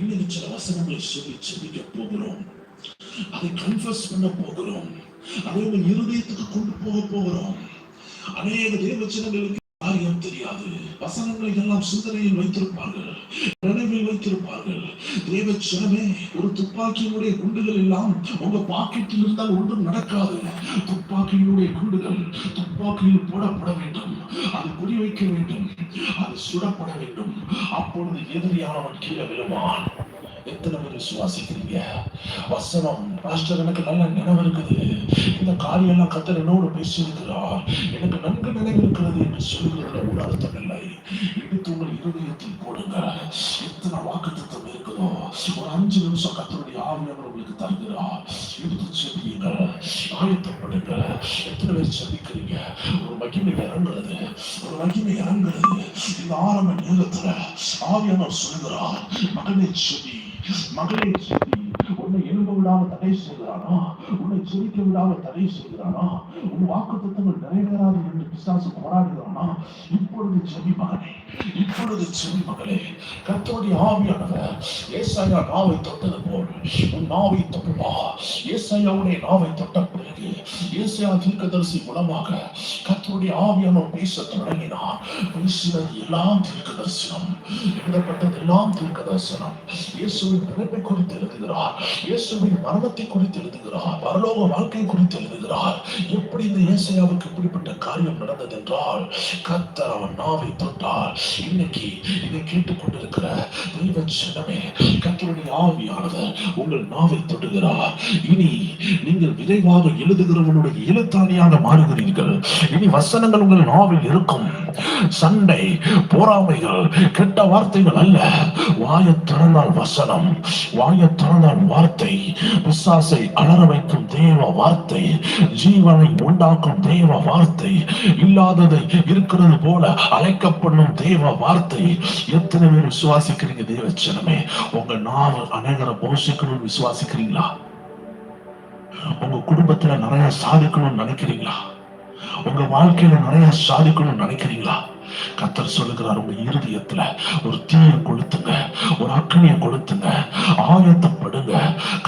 இன்னும் சில வசனங்களை சொல்லி செபிக்க போகிறோம். அதை கன்ஃபர்ஸ் பண்ண போகிறோம். அதை உங்க இருதயத்துக்கு கொண்டு போக போகிறோம். அநேக தேவச்சனங்களுக்கு காரியம் தெரியாது. வசனங்களை எல்லாம் சிந்தனையில் வைத்திருப்பார்கள். நினைவில் வைத்திருப்பார்கள். தேவச்சனமே ஒரு துப்பாக்கியினுடைய குண்டுகள் எல்லாம் உங்க பாக்கெட்டில் இருந்தால் ஒன்றும் நடக்காது. துப்பாக்கியினுடைய குண்டுகள் துப்பாக்கியில் போடப்பட வேண்டும். அது குறி வைக்க வேண்டும். அது சுடப்பட வேண்டும். அப்பொழுது எதிரியானவன் கீழே விழுவான். எத்தனை பேர் விசுவாசிக்கிறீங்க வசனம். பாஸ்டர் எனக்கு நல்ல நினைவு இருக்குது. இந்த காரியெல்லாம் கத்தர் என்னோடு பேசியிருக்கிறார். எனக்கு நன்கு நினைவு இருக்கிறது என்று சொல்கிறதுல ஒரு அர்த்தம் இல்லை. எடுத்து உங்கள் இருதயத்தில் போடுங்க. எத்தனை வாக்கு தத்துவம் இருக்குதோ. ஒரு அஞ்சு நிமிஷம் கத்தருடைய ஆவியவர் உங்களுக்கு தருகிறார். எடுத்து செபியுங்க ஆயத்தப்படுங்க எத்தனை பேர் செபிக்கிறீங்க? ஒரு மகிமை இறங்குறது ஒரு மகிமை இறங்குறது இந்த ஆரம்ப நேரத்தில் ஆவியானவர் சொல்கிறார் மகனை செபி. மகளே செபி உன்னை எழும்ப விடாம தடை செய்கிறானா? உன்னை ஜெயிக்க விடாம தடை செய்கிறானா? உன் வாக்கு தத்துவங்கள் நிறைவேறாது என்று பிசாசு போராடுகிறானா? இப்பொழுது செவி மகனே இப்பொழுது செவி மகளே. கத்தோடைய ஆவியானவர் ஏசாயா நாவை தொட்டது போல் உன் நாவை தொட்டுவா. ஏசாயாவுடைய நாவை தொட்ட பிறகு ஏசாயா தீர்க்கதரிசி மூலமாக கத்தோடைய ஆவியானவர் பேச தொடங்கினார். பேசினது எல்லாம் தீர்க்க தரிசனம் எழுதப்பட்டது எல்லாம் தீர்க்க தரிசனம் இயேசுவின் பிறப்பை குறித்து எழுதுகிறார். இயேசுவின் மரணத்தை குறித்து எழுதுகிறார். பரலோக வாழ்க்கை குறித்து எழுதுகிறார். எப்படி இந்த இயேசையாவுக்கு இப்படிப்பட்ட காரியம் நடந்தது என்றால் கத்தர் அவன் நாவை தொட்டார். இன்னைக்கு இதை கேட்டுக்கொண்டிருக்கிற தெய்வ சின்னமே கத்தருடைய ஆவியானவர் உங்கள் நாவை தொடுகிறார். இனி நீங்கள் விரைவாக எழுதுகிறவனுடைய எழுத்தாணியாக மாறுகிறீர்கள். இனி வசனங்கள் உங்கள் நாவில் இருக்கும். சண்டை போராமைகள் கெட்ட வார்த்தைகள் அல்ல. வாய திறந்தால் வசனம். வாயை திறந்தால் வார்த்தை பிசாசை அலற வைக்கும் தேவ வார்த்தை ஜீவனை உண்டாக்கும் தேவ வார்த்தை இல்லாததை இருக்கிறது போல அழைக்கப்படும் தேவ வார்த்தை. எத்தனை பேர் விசுவாசிக்கிறீங்க தேவச்சனமே உங்க நாவல் அநேகரை போஷிக்கணும்னு விசுவாசிக்கிறீங்களா? உங்க குடும்பத்துல நிறைய சாதிக்கணும்னு நினைக்கிறீங்களா? உங்க வாழ்க்கையில நிறைய சாதிக்கணும்னு நினைக்கிறீங்களா? கத்தர் சொல்லுகிறார் உங்க இருதயத்துல ஒரு தீயை கொளுத்துங்க ஒரு அக்னியை கொளுத்துங்க ஆயத்தப்படுங்க.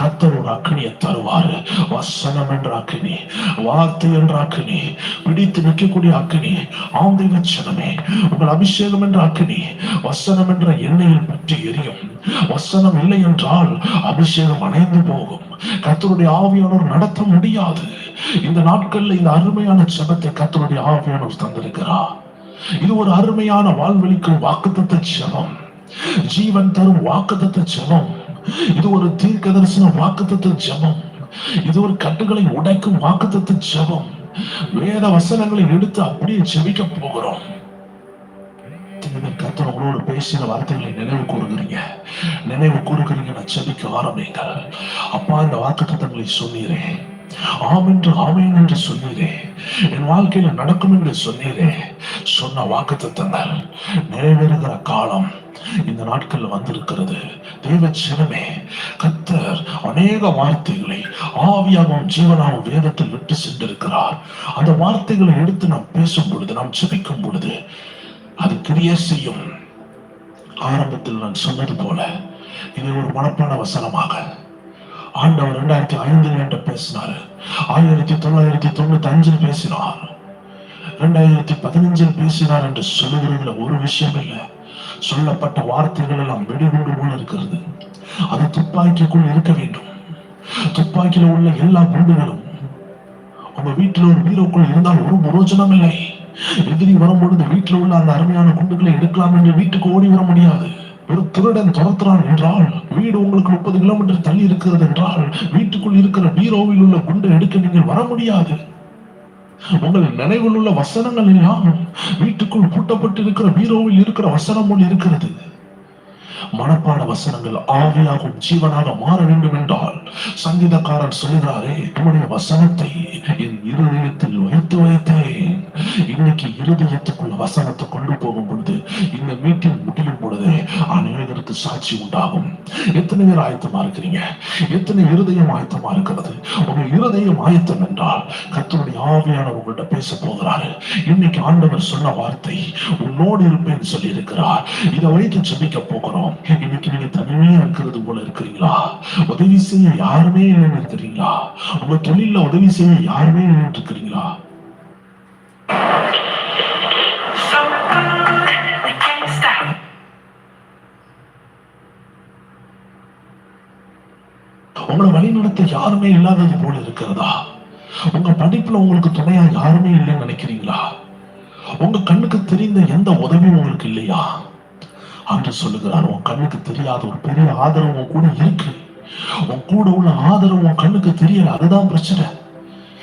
கத்தர் ஒரு அக்னியை தருவாரு. வசனம் என்ற அக்னி வார்த்தை என்ற அக்னி பிடித்து நிற்கக்கூடிய அக்னி ஆந்தை வச்சனமே. உங்கள் அபிஷேகம் என்ற அக்னி வசனம் என்ற எண்ணெயில் பற்றி எரியும். வசனம் இல்லை என்றால் அபிஷேகம் அணைந்து போகும். கத்தருடைய ஆவியானவர் நடத்த முடியாது. இந்த நாட்கள்ல இந்த அருமையான சபத்தை கத்தருடைய ஆவியானவர் தந்திருக்கிறார். இது ஒரு அருமையான வான்வெளிக்கும் வாக்குத்த ஜெபம் ஜீவன் தரும் வாக்குத்த ஜெபம் இது ஒரு தீர்க்க தரிசன வாக்குத்த ஜெபம் இது ஒரு கட்டுகளை உடைக்கும் வாக்குத்த ஜெபம் வேத வசனங்களை எடுத்து அப்படியே ஜெபிக்க போகிறோம். கத்தர் உங்களோடு பேசின வார்த்தைகளை நினைவு கூறுகிறீங்க. நினைவு கூறுகிறீங்க. செபிக்க ஆரம்பிங்க அப்பா இந்த வாக்குத்தத்தங்களை சொன்னீரேன் ஆம் என்று ஆமேன் என்று சொன்னீரே. என் வாழ்க்கையில நடக்கும் என்று சொன்னீரே. சொன்ன வாக்குத்தத்தங்கள் நிறைவேறுகிற காலம் இந்த நாட்கள்ல வந்திருக்கிறது. தேவ சினமே கத்தர் அநேக வார்த்தைகளை ஆவியாகவும் ஜீவனாகவும் வேதத்தில் விட்டு சென்றிருக்கிறார். அந்த வார்த்தைகளை எடுத்து நாம் பேசும் பொழுது நாம் செபிக்கும் பொழுது அது கிரியை செய்யும். ஆரம்பத்தில் நான் சொன்னது போல இது ஒரு மனப்பான வசனமாக ஆண்டவர் ரெண்டாயிரத்தி ஐந்தில் என்று பேசினார். ஆயிரத்தி தொள்ளாயிரத்தி தொண்ணூத்தி அஞ்சில் பேசினார். ரெண்டாயிரத்தி பதினஞ்சில் பேசினார் என்று சொல்லுகிறதுல ஒரு விஷயம் இல்லை. சொல்லப்பட்ட வார்த்தைகள் எல்லாம் வெடிகுண்டு போல இருக்கிறது. அது துப்பாக்கிக்குள் இருக்க வேண்டும். துப்பாக்கியில உள்ள எல்லா குண்டுகளும் உங்க வீட்டுல ஒரு வீரோக்குள் இருந்தால் ஒரு பிரயோஜனம் இல்லை. எதிரி வரும்பொழுது வீட்டுல உள்ள அந்த அருமையான குண்டுகளை எடுக்கலாம் என்று வீட்டுக்கு ஓடி வர முடியாது. ஒரு திருடன் துரத்துறான் என்றால் வீடு உங்களுக்கு முப்பது கிலோமீட்டர் தள்ளி இருக்கிறது என்றால் வீட்டுக்குள் இருக்கிற பீரோவில் உள்ள குண்டை எடுக்க நீங்கள் வர முடியாது. உங்கள் நினைவில் உள்ள வசனங்கள் எல்லாம் வீட்டுக்குள் பூட்டப்பட்டு இருக்கிற பீரோவில் இருக்கிற வசனம் போல் இருக்கிறது. மனப்பாட வசனங்கள் ஆவியாகும் ஜீவனாக மாற வேண்டும் என்றால் சங்கீதக்காரன் சொல்கிறாரே உன்னுடைய வசனத்தை என் இருதயத்தில் வைத்து வைத்தேன். இன்னைக்கு இருதயத்துக்குள்ள வசனத்தை கொண்டு போகும் பொழுது இந்த மீட்டிங் முடியும் பொழுது அநேகருக்கு சாட்சி உண்டாகும். எத்தனை பேர் ஆயத்தமா இருக்கிறீங்க? எத்தனை இருதயம் ஆயத்தமா இருக்கிறது? உங்க இருதயம் ஆயத்தம் என்றால் கத்தனுடைய ஆவியானவர் உங்கள்கிட்ட பேச போகிறாரு. இன்னைக்கு ஆண்டவர் சொன்ன வார்த்தை உன்னோடு இருப்பேன் சொல்லி இருக்கிறார் இதை வைத்து சொல்லிக்க போகிறோம். இன்னைக்கு நீங்க தனிமையா இருக்கிறது போல இருக்கிறீங்களா உதவி செய்ய யாருமே இல்லைன்னு இருக்கிறீங்களா உங்க தொழில உதவி செய்ய யாருமே இல்லைன்னு இருக்கிறீங்களா உங்களை வழிநடத்த யாருமே இல்லாதது போல இருக்கிறதா? உங்க படிப்புல உங்களுக்கு துணையா யாருமே இல்லைன்னு நினைக்கிறீங்களா? உங்க கண்ணுக்கு தெரிந்த எந்த உதவியும் உங்களுக்கு இல்லையா? ஆண்டு சொல்லுகிறார் உன் கண்ணுக்கு தெரியாத ஒரு பெரிய ஆதரவு உன் கூட இருக்கு. உன் கூட உள்ள ஆதரவு உன் கண்ணுக்கு தெரியல. அதுதான் பிரச்சனை.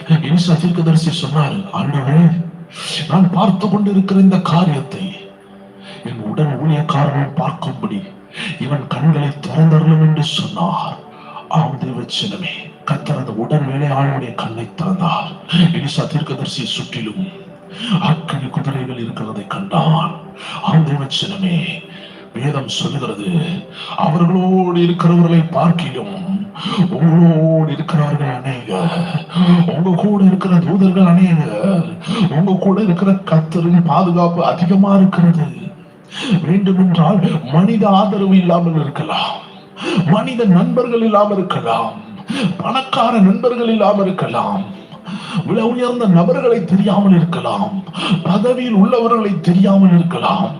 எலிசா தீர்க்கதரிசி சொன்னார் ஆண்டவரே நான் பார்த்து கொண்டிருக்கிற இந்த காரியத்தை என் உடன் ஊழியக்காரனும் பார்க்கும்படி இவன் கண்களை திறந்தரலும் என்று சொன்னார். ஆம் தேவச்சனமே கத்தரது உடன் வேலையாளுடைய கண்ணை திறந்தார். எலிசா தீர்க்கதரிசியை சுற்றிலும் அக்கனி குதிரைகள் இருக்கிறதை கண்டான். ஆம் தேவச்சனமே வேதம் சொல்லுகிறது. அவர்களோடு இருக்கிறவர்களை பார்க்கிலும் உங்களோடு இருக்கிறவர்கள் அநேக உங்க கூட இருக்கிற தூதர்கள் அநேக உங்க கூட இருக்கிற கத்தரின் பாதுகாப்பு அதிகமா இருக்கிறது. வேண்டுமென்றால் மனித ஆதரவு இல்லாமல் இருக்கலாம். மனித நண்பர்கள் இல்லாமல் இருக்கலாம். பணக்கார நண்பர்கள் இல்லாமல் இருக்கலாம். விலை உயர்ந்த நபர்களை தெரியாமல் இருக்கலாம். பதவியில் உள்ளவர்களை தெரியாமல் இருக்கலாம்.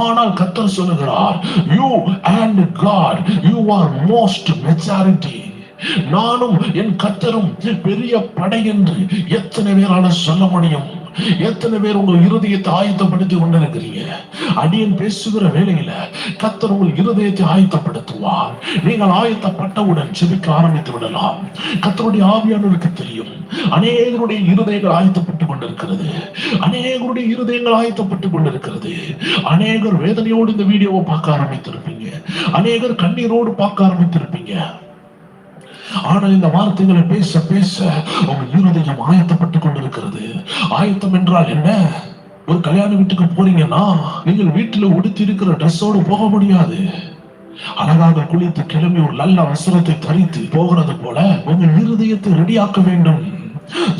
ஆனால் கத்தர் சொல்லுகிறார் you and God you are most majority நானும் என் கத்தரும் பெரிய படை என்று எத்தனை பேரால சொல்ல முடியும்? எத்தனை பேர் உங்க இருதயத்தை ஆயத்தப்படுத்தி கொண்டிருக்கிறீங்க? அடியன் பேசுகிற வேலையில கத்தர் உங்கள் இருதயத்தை ஆயத்தப்படுத்துவார். நீங்கள் ஆயத்தப்பட்டவுடன் செபிக்க ஆரம்பித்து விடலாம். கத்தருடைய ஆவியானவருக்கு தெரியும். அநேகருடைய இருதயங்கள் ஆயத்தப்பட்டு கொண்டிருக்கிறது. அநேகருடைய இருதயங்கள் ஆயத்தப்பட்டு கொண்டிருக்கிறது. அநேகர் வேதனையோடு இந்த வீடியோவை பார்க்க ஆரம்பித்திருப்பீங்க. அநேகர் கண்ணீரோடு பார்க்க ஆரம்பித்திருப்பீங்க. ஆனால் இந்த வார்த்தைகளை பேச பேச உங்க இருதயம் ஆயத்தப்பட்டு கொண்டிருக்கிறது. ஆயத்தம் என்றால் என்ன? ஒரு கல்யாண வீட்டுக்கு போறீங்கன்னா நீங்கள் வீட்டுல உடுத்தி இருக்கிற ட்ரெஸ்ஸோடு போக முடியாது. அழகாக குளித்து கிளம்பி ஒரு நல்ல அவசரத்தை தரித்து போகிறது போல உங்க இருதயத்தை ரெடியாக்க வேண்டும்.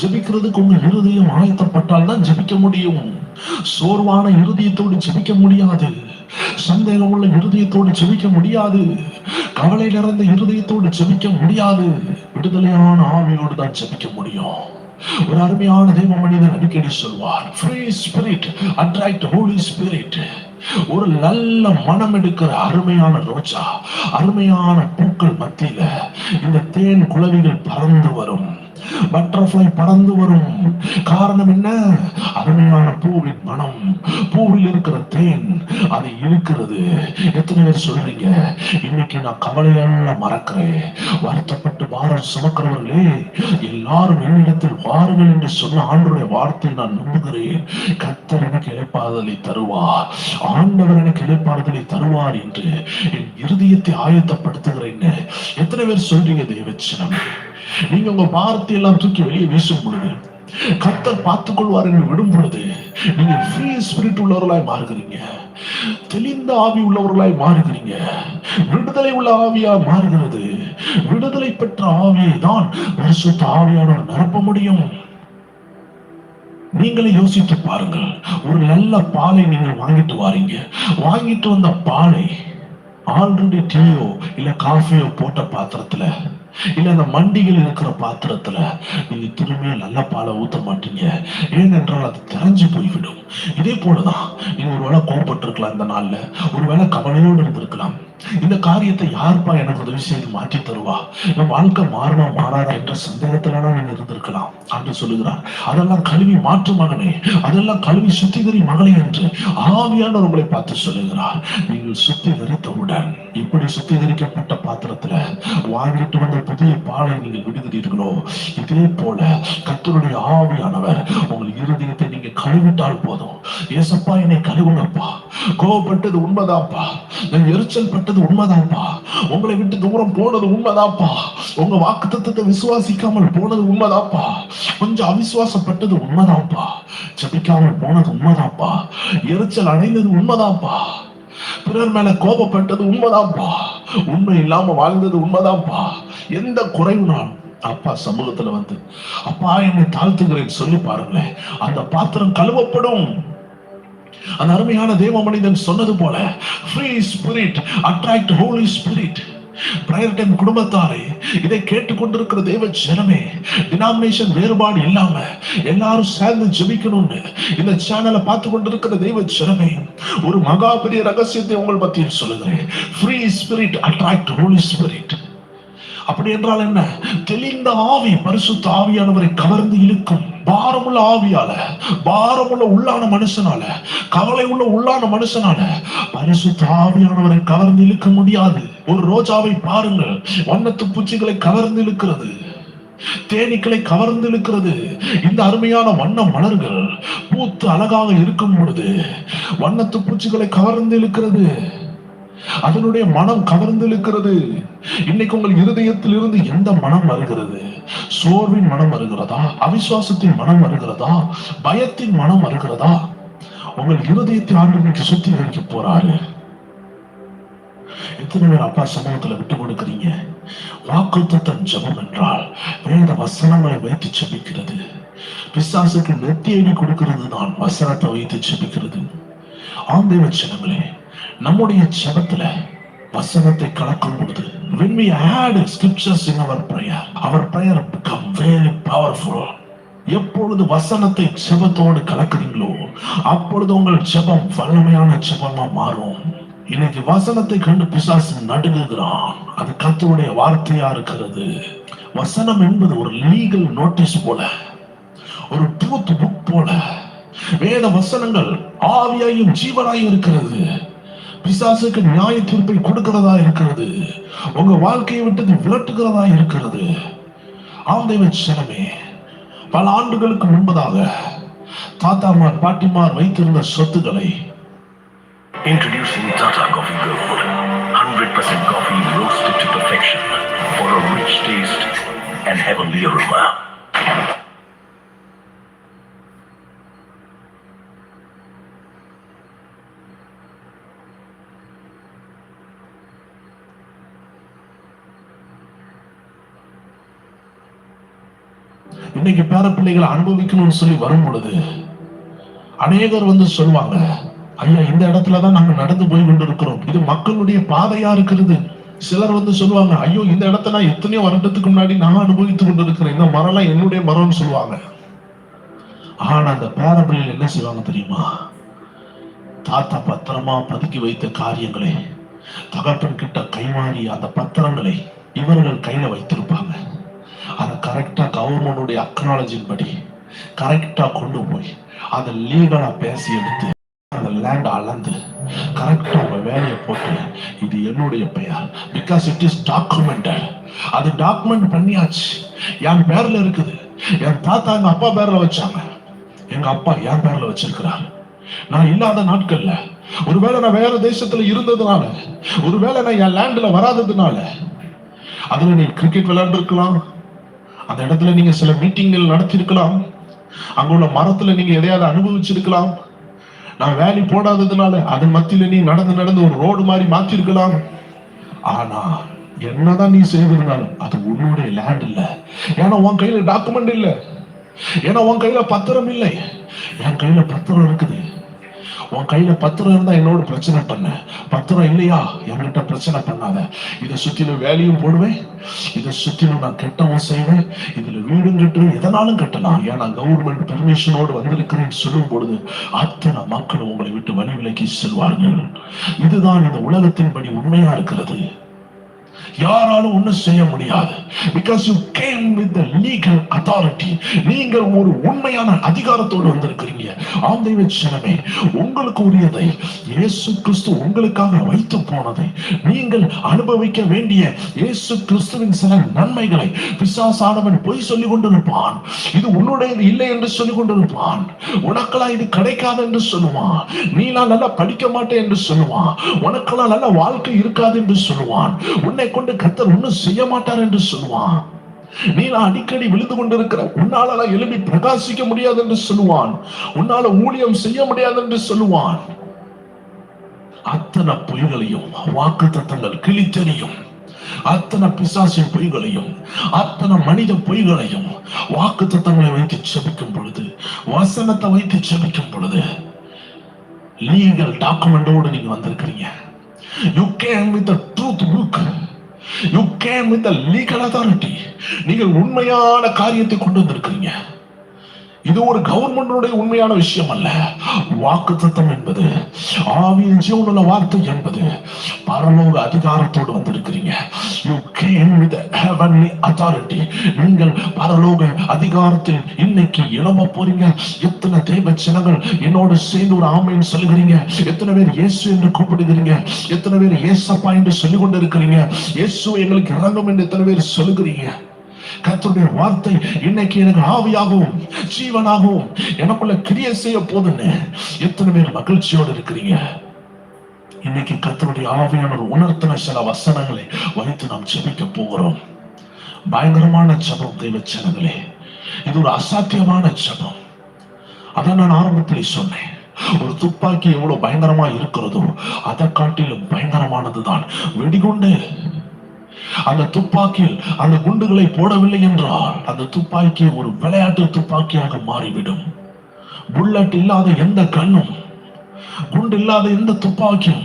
ஜபிக்கிறதுக்கு உங்க இருதயம் ஆயத்தப்பட்டால் தான் ஜெபிக்க முடியும். சோர்வான இருதயத்தோடு ஜெபிக்க முடியாது. சந்தேகம் உள்ள இருதயத்தோடு செபிக்க முடியாது. கவலை நிறைந்த இருதயத்தோடு செபிக்க முடியாது. விடுதலையான ஆவியோடு தான் செபிக்க முடியும். ஒரு அருமையான தெய்வ மனிதன் அடிக்கடி சொல்வார் free spirit attract holy spirit ஒரு நல்ல மனம் எடுக்கிற அருமையான ரோஜா அருமையான பூக்கள் மத்தியில இந்த தேன் குளவிகள் பறந்து வரும். பட்டர்ஃப்ளை பறந்து வரும். காரணம் என்ன? அருமையான பூவின் மனம். பூவில் இருக்கிற தேன். அதை இழுக்கிறது. எத்தனை பேர் சொல்றீங்க? இன்னைக்கு நான் கவலையெல்லாம் மறக்கிறேன். வருத்தப்பட்டு பாரம் சுமக்கிறவர்களே எல்லாரும் என்னிடத்தில் வாருங்கள் என்று சொன்ன ஆண்டுடைய வார்த்தை நான் நம்புகிறேன். கத்தர் எனக்கு இழைப்பாதலை தருவார். ஆண்டவர் எனக்கு இழைப்பாதலை தருவார் என்று என் இருதயத்தை ஆயத்தப்படுத்துகிறேன். எத்தனை பேர் சொல்றீங்க தேவச்சனம்? நீங்க உங்க பாரத்தை எல்லாம் தூக்கி வெளியே வீசும் பொழுது கத்தர் பார்த்துக் கொள்வார் என்று விடும் பொழுது நீங்க ஃப்ரீ ஸ்பிரிட் உள்ளவர்களாய் மாறுகிறீங்க. தெளிந்த ஆவி உள்ளவர்களாய் மாறுகிறீங்க. விடுதலை உள்ள ஆவியா மாறுகிறது. விடுதலை பெற்ற ஆவியை தான் பரிசுத்த ஆவியானவர் நிரப்ப முடியும். நீங்களே யோசித்து பாருங்கள் ஒரு நல்ல பாலை நீங்கள் வாங்கிட்டு வாரீங்க. வாங்கிட்டு வந்த பாலை ஆல்ரெடி டீயோ இல்ல காஃபியோ போட்ட பாத்திரத்துல இல்ல அந்த மண்டிகள் இருக்கிற பாத்திரத்துல நீங்க திரும்பியும் நல்ல பாலை ஊத்த மாட்டீங்க. ஏனென்றால் அது தெரிஞ்சு போய்விடும். இதே போலதான் நீங்க ஒருவேளை கோபப்பட்டிருக்கலாம் இந்த நாள்ல. ஒருவேளை கவலையோடு இருந்திருக்கலாம். இந்த காரியத்தை யாருப்பா எனக்கு உதவி செய்து மாற்றி தருவா? என் வாழ்க்கை மாறனா மாறாதா என்ற சந்தேகத்தில இருந்திருக்கலாம். என்று சொல்லுகிறார் அதெல்லாம் கழுவி மாற்று மகனே அதெல்லாம் கழுவி சுத்திகரி மகளே என்று ஆவியானவர் உங்களை பார்த்து சொல்லுகிறார். நீங்கள் சுத்திகரித்தவுடன் இப்படி சுத்திகரிக்கப்பட்ட பாத்திரத்துல வாழ்ந்துட்டு வந்த புதிய பாலை நீங்கள் விடுகிறீர்களோ? இதே போல கத்தருடைய ஆவியானவர் உங்கள் இருதயத்தை நீங்க கழுவிட்டால் போதும். ஏசப்பா என்னை கழுவுங்கப்பா. கோவப்பட்டது உண்மைதான்ப்பா. நான் எரிச்சல் பட்டது உண்மைதான்ப்பா உங்களை விட்டு தூரம் போனது உண்மைதான்ப்பா உங்க வாக்குத்தத்தத்தை விசுவாசிக்காமல் போனது உண்மைதான்ப்பா கொஞ்சம் அவிசுவாசப்பட்டது உண்மைதான்ப்பா ஜபிக்காமல் போனது உண்மைதான்ப்பா எரிச்சல் அடைந்தது உண்மைதான்ப்பா பிறர் மேல கோபப்பட்டது உண்மைதான்ப்பா உண்மை இல்லாம வாழ்ந்தது உண்மைதான்ப்பா எந்த குறைவுனாலும் அப்பா சமூகத்துல வந்து அப்பா என்னை தாழ்த்துகிறேன். சொல்லி பாருங்களேன். அந்த பாத்திரம் கழுவப்படும். அந்த அருமையான தேவ மனிதன் சொன்னது போல free spirit attract holy spirit prayer time குடும்பத்தாரே இதை கேட்டுக்கொண்டிருக்கிற தேவ ஜனமே டினாமினேஷன் வேறுபாடு இல்லாம எல்லாரும் சேர்ந்து ஜெபிக்கணும்னு இந்த சேனலை பார்த்து கொண்டிருக்கிற தெய்வ ஜனமே ஒரு மகா பெரிய ரகசியத்தை உங்கள் மத்தியில் சொல்லுகிறேன். Free spirit attract holy spirit அப்படி என்றால் என்ன? தெளிந்த ஆவி பரிசுத்த ஆவியானவரை கவர்ந்து இழுக்கும் பாரமுள்ள ஆவியால பாரமுள்ள உள்ளான மனுஷனால கவலை உள்ள உள்ளான மனுஷனால பரிசுத்த ஆவியானவரை கவர்ந்து இழுக்க முடியாது. ஒரு ரோஜாவை பாருங்கள். வண்ணத்து பூச்சிகளை கவர்ந்து இழுக்கிறது. தேனீக்களை கவர்ந்து இழுக்கிறது. இந்த அருமையான வண்ண மலர்கள் பூத்து அழகாக இருக்கும் பொழுது வண்ணத்து பூச்சிகளை கவர்ந்து இழுக்கிறது. அதனுடைய மனம் கவர்ந்து இழுக்கிறது இன்னைக்கு உங்கள் இருதயத்தில் இருந்து எந்த மனம் வருகிறது? சோர்வின் மனம் வருகிறதா? அவிசுவாசத்தின் மனம் வருகிறதா? பயத்தின் மனம் வருகிறதா? உங்கள் இருதயத்தை ஆண்டு இன்னைக்கு சுத்திகரிக்க போறாரு. எத்தனை பேர் அப்பா சமூகத்துல விட்டு கொடுக்குறீங்க? வாக்குத்தத்தம் ஜெபம் என்றால் வேத வசனங்களை வைத்து செபிக்கிறது பிசாசுக்கு நெத்தியடி கொடுக்கிறது தான் வசனத்தை வைத்து செபிக்கிறது ஆந்தை வச்சனங்களே நம்முடைய ஜெபத்துல வசனத்தை கலக்கும் பொழுது when we add scriptures in our prayer our prayer become very powerful. எப்பொழுது வசனத்தை ஜெபத்தோடு கலக்குறீங்களோ அப்பொழுது உங்கள் ஜெபம் வல்லமையான ஜெபமா மாறும். இன்னைக்கு வசனத்தை கண்டு பிசாசு நடுங்குகிறான். அது கத்துடைய வார்த்தையா இருக்கிறது. வசனம் என்பது ஒரு லீகல் நோட்டீஸ் போல ஒரு ட்ரூத் புக் போல வேத வசனங்கள் ஆவியாயும் ஜீவனாயும் இருக்கிறது. பிசாசுக்கு நியாய தீர்ப்பை கொடுக்கிறதா இருக்கிறது உங்க வாழ்க்கையை விட்டு விளட்டுகிறதா இருக்கிறது ஆந்தைவ சனமே பல ஆண்டுகளுக்கு முன்பதாக தாத்தாமார் பாட்டிமார் வைத்திருந்த சொத்துக்களை Introducing Tata Coffee Gold. 100% coffee roasted to perfection for a rich taste and heavenly aroma. இன்னைக்கு பேர பிள்ளைகளை அனுபவிக்கணும்னு சொல்லி வரும் பொழுது அநேகர் வந்து சொல்லுவாங்க ஐயா இந்த இடத்துல தான் நாங்கள் நடந்து போய் கொண்டிருக்கிறோம். இது மக்களுடைய பாதையா இருக்கிறது. சிலர் வந்து சொல்லுவாங்க ஐயோ இந்த இடத்த நான் எத்தனையோ வருடத்துக்கு முன்னாடி நான் அனுபவித்து கொண்டிருக்கிறேன். இந்த மரம்லாம் என்னுடைய மரம்னு சொல்லுவாங்க. ஆனா அந்த பேர பிள்ளைகள் என்ன செய்வாங்க தெரியுமா? தாத்தா பத்திரமா பதுக்கி வைத்த காரியங்களை தகப்பன் கிட்ட கைமாறி அந்த பத்திரங்களை இவர்கள் கையில வைத்திருப்பாங்க. கரெக்டாக கரெக்டா கவர்மெண்டுடைய அக்னாலஜின் படி கரெக்டா கொண்டு போய் அதை லீகலா பேசி எடுத்து அந்த லேண்ட் அளந்து கரெக்டா உங்க வேலையை போட்டு இது என்னுடைய பெயர். பிகாஸ் இட் இஸ் டாக்குமெண்டட் அது டாக்குமெண்ட் பண்ணியாச்சு. என் பேர்ல இருக்குது. என் தாத்தா எங்க அப்பா பேர்ல வச்சாங்க. எங்க அப்பா என் பேர்ல வச்சிருக்கிறார். நான் இல்லாத நாட்கள்ல ஒருவேளை நான் வேற தேசத்துல இருந்ததுனால ஒருவேளை நான் என் லேண்ட்ல வராததுனால அதுல நீ கிரிக்கெட் விளையாண்டுருக்கலாம் அந்த இடத்துல நீங்க சில மீட்டிங்கள் நடத்தியிருக்கலாம் அங்க உள்ள மரத்துல நீங்க எதையாவது அனுபவிச்சிருக்கலாம். நான் வேலி போடாததுனால அதன் மத்தியில நீ நடந்து நடந்து ஒரு ரோடு மாதிரி மாத்திருக்கலாம். ஆனா என்னதான் நீ செய்திருந்தாலும் அது உன்னுடைய லேண்ட் இல்ல. ஏன்னா உன் கையில டாக்குமெண்ட் இல்ல. ஏன்னா உன் கையில பத்திரம் இல்லை. என் கையில பத்திரம் இருக்குது. உன் கையில பத்திரம் இருந்தா என்னோட பிரச்சனை பண்ண. பத்திரம் இல்லையா? என்கிட்ட பிரச்சனை பண்ணாத. இதை சுத்திலும் வேலையும் போடுவேன். இதை சுத்திலும் நான் கெட்டவும் செய்வேன். இதுல வீடும் கட்டுவேன். எதனாலும் கட்டலாம். ஏன்னா கவர்மெண்ட் பெர்மிஷனோடு வந்திருக்கிறேன்னு சொல்லும் பொழுது அத்தனை மக்கள் உங்களை விட்டு வழி விலக்கி செல்வார்கள். இதுதான் இந்த உலகத்தின்படி உண்மையா இருக்கிறது. யாராலும் ஒண்ணும் செய்ய முடியாது. Because you came with legal authority நீங்கள் ஒரு உண்மையான அதிகாரத்தோடு வந்திருக்கிறீங்க. ஆந்தைவ சினமே உங்களுக்கு உரியதை இயேசு கிறிஸ்து உங்களுக்காக வைத்து போனதை நீங்கள் அனுபவிக்க வேண்டிய இயேசு கிறிஸ்துவின் சில நன்மைகளை பிசாசானவன் பொய் சொல்லிக் கொண்டிருப்பான் இது உன்னுடையது இல்லை என்று சொல்லிக் கொண்டிருப்பான் உனக்கெல்லாம் இது கிடைக்காது என்று சொல்லுவான் நீலாம் நல்லா படிக்க மாட்டேன் என்று சொல்லுவான் உனக்கெல்லாம் நல்ல வாழ்க்கை இருக்காது என்று சொல்லுவான். உன்னை உன்னை கொண்டு கத்தர் ஒன்றும் செய்ய மாட்டார் என்று சொல்லுவான். நீ நான் அடிக்கடி விழுந்து கொண்டிருக்கிற உன்னால நான் எழுப்பி பிரகாசிக்க முடியாது என்று சொல்லுவான். உன்னால ஊழியம் செய்ய முடியாது என்று சொல்லுவான். அத்தனை பொய்களையும் வாக்கு தத்தங்கள் கிழித்தெறியும் அத்தனை பிசாசின் பொய்களையும் அத்தனை மனித பொய்களையும் வாக்கு தத்தங்களை வைத்து செபிக்கும் பொழுது வசனத்தை வைத்து செபிக்கும் பொழுது லீகல் டாக்குமெண்டோடு நீங்க வந்திருக்கிறீங்க. You can with truth book you came with legal authority நீங்கள் உண்மையான காரியத்தை கொண்டு வந்திருக்கிறீங்க. இது ஒரு கவர்மெண்டுடைய உண்மையான விஷயம் அல்ல. வாக்கு தத்தம் என்பது ஆவியில் ஜீவனுள்ள வார்த்தை என்பது. பரலோக அதிகாரத்தோடு வந்திருக்கிறீங்க. You came with heavenly authority நீங்கள் பரலோக அதிகாரத்தில் இன்னைக்கு இளம போறீங்க. எத்தனை தேவ ஜனங்கள் என்னோட சேர்ந்து ஒரு ஆமைன்னு சொல்லுகிறீங்க. எத்தனை பேர் இயேசு என்று கூப்பிடுகிறீங்க. எத்தனை பேர் இயேசப்பா என்று சொல்லிக் கொண்டு இருக்கிறீங்க இயேசு எங்களுக்கு இறங்கும் என்று எத்தனை பேர் சொல்லுகிறீங்க. கர்த்தருடைய வார்த்தை இன்னைக்கு எனக்கு ஆவியாகவும் ஜீவனாகவும் எனக்குள்ள கிரிய செய்ய போதுன்னு எத்தனை பேர் மகிழ்ச்சியோடு இருக்கிறீங்க? இன்னைக்கு கத்தருடைய ஆவியானவர் உணர்த்தின சில வசனங்களை வைத்து நாம் ஜெபிக்க போகிறோம். பயங்கரமான ஜெபம் தெய்வ ஜனங்களே. இது ஒரு அசாத்தியமான ஜெபம். அதான் நான் ஆரம்பத்தில் சொன்னேன். ஒரு துப்பாக்கி எவ்வளவு பயங்கரமா இருக்கிறதோ அதை காட்டிலும் பயங்கரமானதுதான். வெடிகுண்டு. அந்த துப்பாக்கியில் அந்த குண்டுகளை போடவில்லை என்றால் அந்த துப்பாக்கி ஒரு விளையாட்டு துப்பாக்கியாக மாறிவிடும். புல்லட் இல்லாத எந்த கண்ணும் குண்டு இல்லாத எந்த துப்பாக்கியும்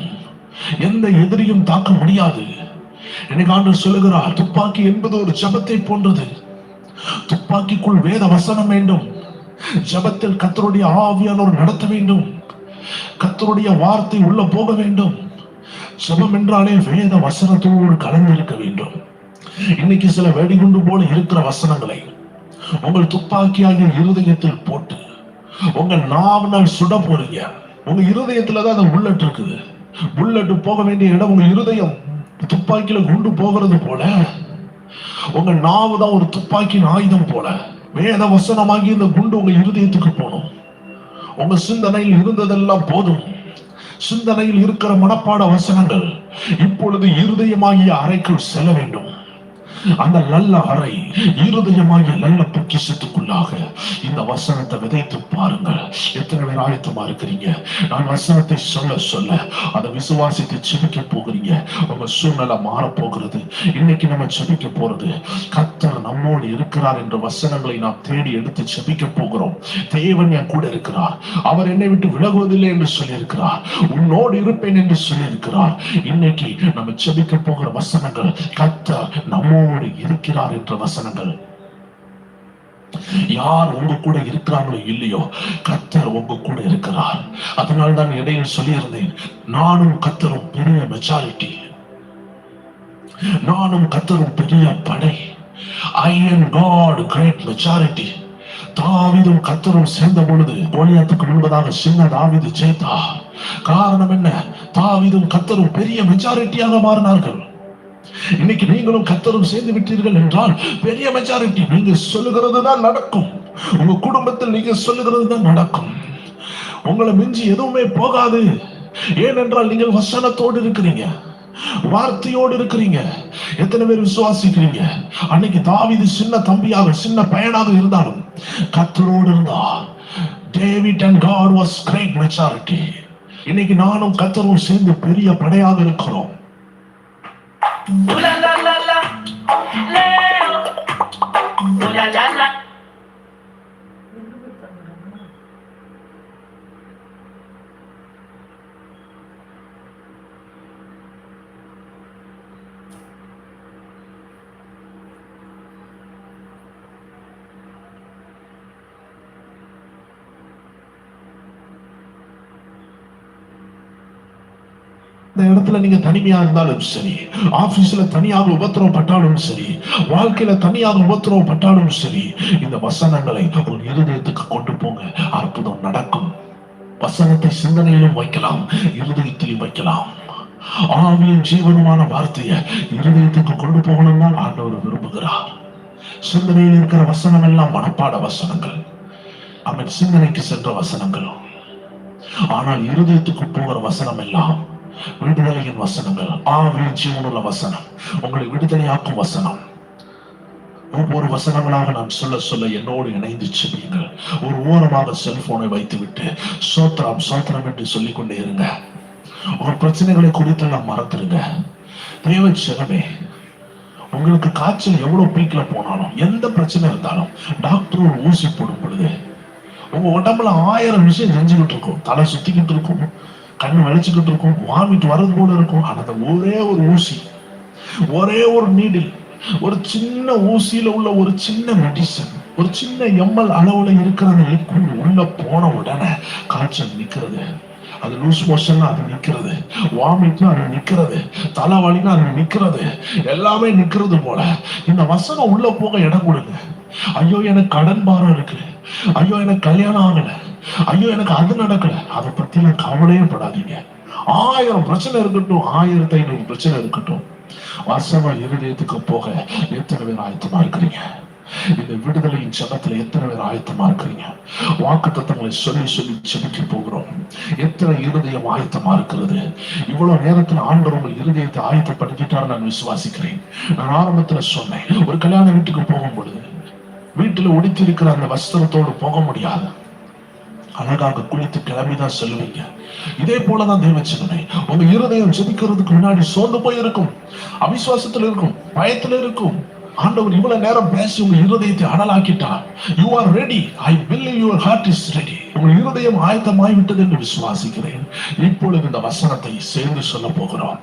எந்த எதிரியும் தாக்க முடியாது. எனக்கு ஆண்டு சொல்லுகிறார் துப்பாக்கி என்பது ஒரு ஜபத்தை போன்றது. துப்பாக்கிக்குள் வேத வசனம் வேண்டும். ஜபத்தில் கத்தருடைய ஆவியானோர் நடத்த வேண்டும். கத்தருடைய வார்த்தை உள்ள போக வேண்டும். சபம் என்றாலே வேத வசனத்தோடு கலந்திருக்க வேண்டும். இன்னைக்கு சில வெடிகுண்டு போல இருக்கிற வசனங்களை உங்கள் துப்பாக்கியாகிய இருதயத்தில் போட்டு உங்கள் நாவனால் சுட போறீங்க. உங்க இருதயத்துல தான் அந்த புல்லட் இருக்குது. புல்லட் போக வேண்டிய இடம் உங்க இருதயம் துப்பாக்கியில குண்டு போகிறது போல உங்க நாவு தான் ஒரு துப்பாக்கியின் ஆயுதம் போல. வேத வசனமாகி இந்த குண்டு உங்க இருதயத்துக்கு போகணும். உங்க சிந்தனையில் இருந்ததெல்லாம் போதும். சிந்தனையில் இருக்கிற மனப்பாட வசனங்கள் இப்பொழுது இருதயமாகிய அறைக்குள் செல்ல வேண்டும். அந்த நல்ல அறை இருதயமாகிய நல்ல பொக்கிஷத்துக்குள்ளாக இந்த வசனத்தை விதைத்து பாருங்கள். எத்தனை பேர் ஆயத்தமா இருக்கிறீங்க? நான் வசனத்தை சொல்ல சொல்ல. அதை விசுவாசித்து செபிக்க போகிறீங்க. உங்க சூழ்நிலை மாறப் போகிறது இன்னைக்கு நம்ம செபிக்க போறது கத்தர் நம்மோடு இருக்கிறார் என்ற வசனங்களை நாம் தேடி எடுத்து செபிக்க போகிறோம். தேவன் என் கூட இருக்கிறார். அவர் என்னை விட்டு விலகுவதில்லை என்று சொல்லியிருக்கிறார். உன்னோடு இருப்பேன் என்று சொல்லியிருக்கிறார். இன்னைக்கு நம்ம செபிக்க போகிற வசனங்கள் கத்தர் நம்மோடு இருக்கிறார் என்ற வசனங்கள். யார் உங்க கூட இருக்கிறாங்களோ இல்லையோ கத்தர் உங்க கூட இருக்கிறார். அதனால தான் இடையில் சொல்லியிருந்தேன் நானும் கத்தரும் பெரிய மெச்சாரிட்டி நானும் கத்தரும் பெரிய படை. I and God great majority தாவிதும் கத்தரும் சேர்ந்த பொழுது கோலியாத்துக்கு முன்பதாக சின்ன தாவிது ஜெயித்தா காரணம் என்ன? தாவிதும் கத்தரும் பெரிய மெச்சாரிட்டியாக மாறினார்கள். இன்னைக்கு நீங்களும் கத்தரும் சேர்ந்து விட்டீர்கள் என்றால் பெரிய மெஜாரிட்டி நீங்க சொல்லுகிறது தான் நடக்கும். உங்க குடும்பத்தில் நீங்க சொல்லுகிறது தான் நடக்கும். உங்களை மிஞ்சி எதுவுமே போகாது. ஏனென்றால் நீங்கள் வசனத்தோடு இருக்கிறீங்க. வார்த்தையோடு இருக்கிறீங்க. எத்தனை பேர் விசுவாசிக்கிறீங்க? அன்னைக்கு தாவிது சின்ன தம்பியாக சின்ன பையனாக இருந்தாலும் கத்தரோடு இருந்தா. David and God was great majority இன்னைக்கு நானும் கத்தரும் சேர்ந்து பெரிய படையாக இருக்கிறோம். La la la la, Leo. La la la. இடத்துல நீங்க தனிமையா இருந்தாலும் சரி ஆபீஸ்ல தனியாக உபத்திரவம் பட்டாலும் சரி வாழ்க்கையில தனியாக உபத்திரவம் பட்டாலும் சரி இந்த வசனங்களை ஒரு இருதயத்துக்கு கொண்டு போங்க. அற்புதம் நடக்கும். வசனத்தை சிந்தனையிலும் வைக்கலாம் இருதயத்திலும் வைக்கலாம். ஆவியின் ஜீவனமான வார்த்தையை இருதயத்துக்கு கொண்டு போகணும் தான் ஆண்டவர் விரும்புகிறார். சிந்தனையில் இருக்கிற வசனம் எல்லாம் மனப்பாட வசனங்கள். அவன் சிந்தனைக்கு சென்ற வசனங்கள் ஆனால் இருதயத்துக்கு போகிற வசனம் எல்லாம் விடுதலையின் வசனங்கள். ஆவியின் ஜீவனுள்ள வசனம். உங்களை விடுதலையாக்கும் வசனம். ஒவ்வொரு வசனங்களாக நான் சொல்ல சொல்ல என்னோடு இணைந்து செல்வீங்கள் ஒரு ஓரமாக செல்போனை வைத்துவிட்டு சோத்திரம் சோத்திரம் என்று சொல்லிக் கொண்டே இருங்க. உங்கள் பிரச்சனைகளை குறித்தெல்லாம் மறந்துடுங்க. தேவ ஜனமே உங்களுக்கு காய்ச்சல் எவ்வளவு பீக்ல போனாலும் எந்த பிரச்சனை இருந்தாலும் டாக்டர் ஒரு ஊசி போடும் பொழுது உங்க உடம்புல ஆயிரம் விஷயம் செஞ்சுக்கிட்டு இருக்கும். தலை சுத்திக்கிட்டு இருக்கும். கண்ணு வலிச்சுக்கிட்டு இருக்கும் வாமிட் வர்றது போல இருக்கும். ஆனா அந்த ஒரே ஒரு ஊசி ஒரே ஒரு நீடில் ஒரு சின்ன ஊசியில உள்ள ஒரு சின்ன மெடிசன் ஒரு சின்ன எம்எல் அளவுல இருக்கிற அந்த லிக்விட் உள்ள போன உடனே காய்ச்சல் நிக்கிறது அது லூஸ் மோஷன் அது நிக்கிறது வாமிட்னா அது நிக்கிறது தலைவலினா அது நிக்கிறது எல்லாமே நிக்கிறது போல. இந்த வசனம் உள்ள போக இடம் கொடுங்க. ஐயோ எனக்கு கடன் பாரம் இருக்கு. ஐயோ எனக்கு கல்யாணம் ஆகலை. ஐயோ எனக்கு அது நடக்கல. அதை பத்தி நான் கவலையே படாதீங்க. ஆயிரம் பிரச்சனை இருக்கட்டும் ஆயிரத்தி ஐநூறு பிரச்சனை இருக்கட்டும். வருஷமா இருதயத்துக்கு போக எத்தனை பேர் ஆயத்தமா இருக்கிறீங்க? இந்த விடுதலையின் ஜபத்துல எத்தனை பேர் ஆயத்தமா இருக்கிறீங்க? வாக்கு தத்தங்களை சொல்லி சொல்லி செபிக்க போகிறோம். எத்தனை இருதயம் ஆயத்தமா இருக்கிறது? இவ்வளவு நேரத்துல ஆண்டவர் உங்கள் இருதயத்தை ஆயத்தப்படுத்திட்டார் நான் விசுவாசிக்கிறேன். நான் ஆரம்பத்துல சொன்னேன் ஒரு கல்யாண வீட்டுக்கு போகும் பொழுது வீட்டுல உடுத்திருக்கிற அந்த வஸ்திரத்தோடு போக முடியாது. அழகாக குளித்து கிளம்பிதான் செல்லுவீங்க. இதே போலதான் தேவச்சனமே உங்க இருதயம் ஜெபிக்கிறதுக்கு முன்னாடி சோர்ந்து போய் இருக்கும் அவிசுவாசத்துல இருக்கும் பயத்துல இருக்கும். ஆண்டவர் இவ்வளவு நேரம் பேசி உங்க இருதயத்தை அடலாக்கிட்டார் you are ready I believe your heart is ready உங்கள் இருதயம் ஆயத்தமாய் விட்டது என்று விசுவாசிக்கிறேன். இப்பொழுது இந்த வசனத்தை சேர்ந்து சொல்ல போகிறோம்.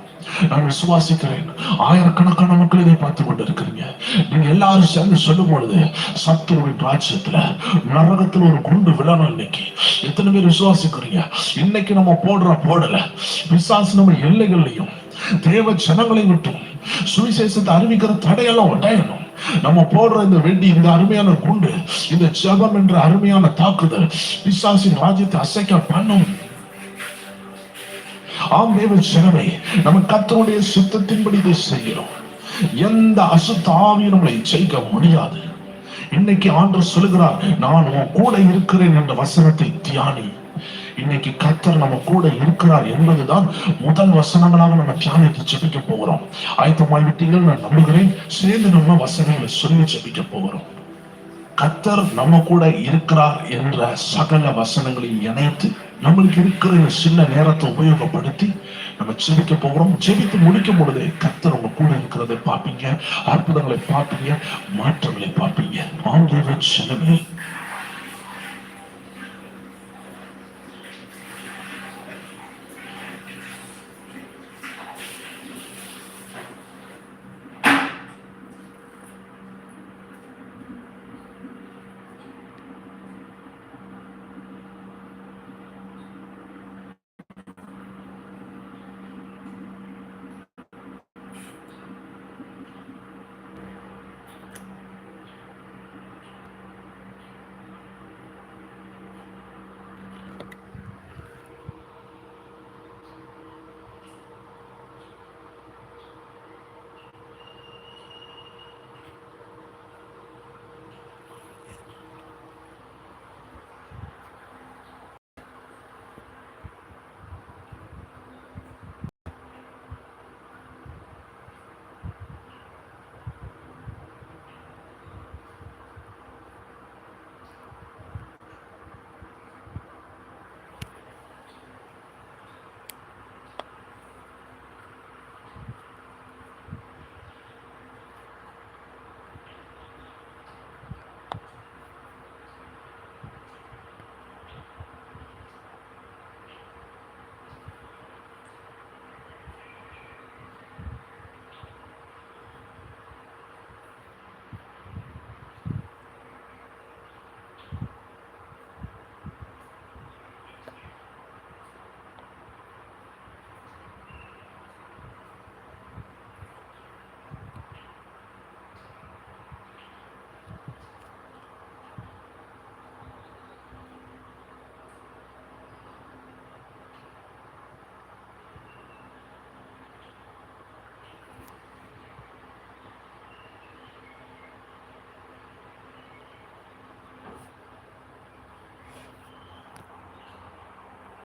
நான் விசுவாசிக்கிறேன். ஆயிரக்கணக்கான மக்கள் இதை பார்த்து கொண்டு இருக்கிறீங்க நீங்க எல்லாரும் சேர்ந்து சொல்லும் பொழுது சத்துருவின் ராஜ்யத்துல நரகத்தில் ஒரு குண்டு விழணும் இன்னைக்கு. எத்தனை பேர் விசுவாசிக்கிறீங்க? இன்னைக்கு நம்ம போடுற போடல. விசுவாசம் நம்ம எல்லைகள்லையும் தேவ ஜனங்களை விட்டும் சுவிசேஷத்தை அறிவிக்கிற தடையெல்லாம் உடையணும். நம்ம போடுற இந்த வெடி இந்த அருமையான குண்டு இந்த ஜபம் என்ற அருமையான தாக்குதல் விசுவாசின் ராஜ்யத்தை அசைக்க பண்ணும். ஆம் தேவ ஜனமே நம்ம கத்தனுடைய சுத்தத்தின்படி இதை செய்கிறோம். எந்த அசுத்த ஆவியும் நம்மளை ஜெயிக்க முடியாது. இன்னைக்கு ஆண்டவர் சொல்லுகிறார் நான் உன் கூட இருக்கிறேன் என்ற வசனத்தை தியானி. இன்னைக்கு கத்தர் நம்ம கூட இருக்கிறார் என்பதுதான் முதல் வசனங்களாக நம்ம தியானித்து செபிக்க போகிறோம். ஆயத்தமாய் விட்டீர்கள் நான் நம்புகிறேன். சேர்ந்து நம்ம வசனங்களை சொல்லி செபிக்க போகிறோம். கத்தர் நம்ம கூட இருக்கிறார் என்ற சகல வசனங்களை இணைத்து நம்மளுக்கு இருக்கிற சின்ன நேரத்தை உபயோகப்படுத்தி நம்ம ஜெபிக்க போகிறோம் ஜெபித்து முடிக்கும் பொழுது கத்தர் உங்க கூட இருக்கிறதை பார்ப்பீங்க. அற்புதங்களை பார்ப்பீங்க. மாற்றங்களை பார்ப்பீங்க. ஆங்கில சிலமே